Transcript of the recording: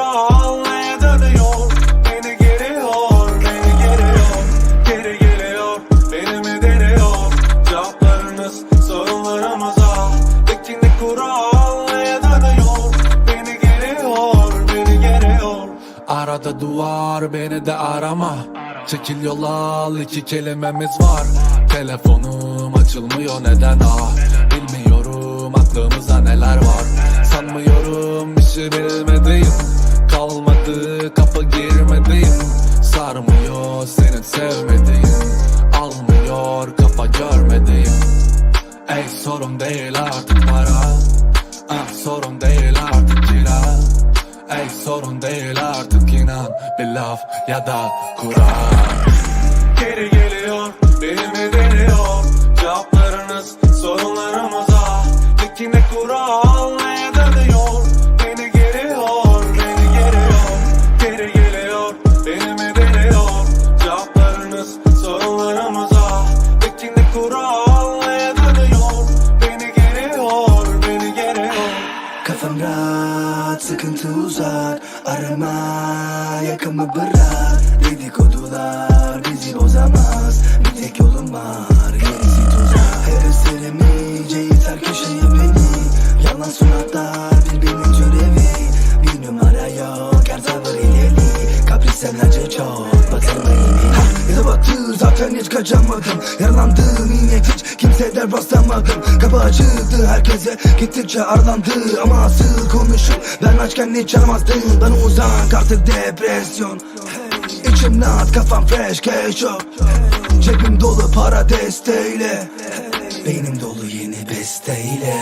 almaya dönüyor. Beni geriyor, beni geriyor. Geri geliyor, beni mi deniyor Cevaplarınız sorunlarımıza Dikini kuru almaya dönüyor. Beni geriyor, beni geriyor. Arada duvar beni de arama. Çekil yola al iki kelimemiz var. Telefonum açılmıyor neden ah? Bilmiyorum aklımıza neler var Sarmıyor senin sevmediğin Almıyor kafa görmediğim. Ey sorun değil artık para. Ah, Sorun değil artık kira. Ey sorun değil artık inan Bir laf ya da Kur'an. Geri geliyor benimle deniyor? Cevaplarınız sorunlarımıza. Dikine kura almaya Rahat, sıkıntı uzak Arama, yakamı bırak. Dedikodular bizi bozamaz. Bir tek yolum var, gerisi tuzak. Heveslerimi iyice iter köşeye beni. Yalan suratlar birbirinin görevi. Bir numara yok, her tavır ileri. Kaprisen acı çok, kaçamadım Yaralandım yine hiç kimseden rastlamadım Kapı açıldı herkese gittikçe aralandı Ama asıl konuşup ben açken hiç aramazdım Ben uzak artık depresyon. İçim rahat kafam fresh cash hey. Cebim dolu para desteğiyle. Beynim dolu yeni besteyle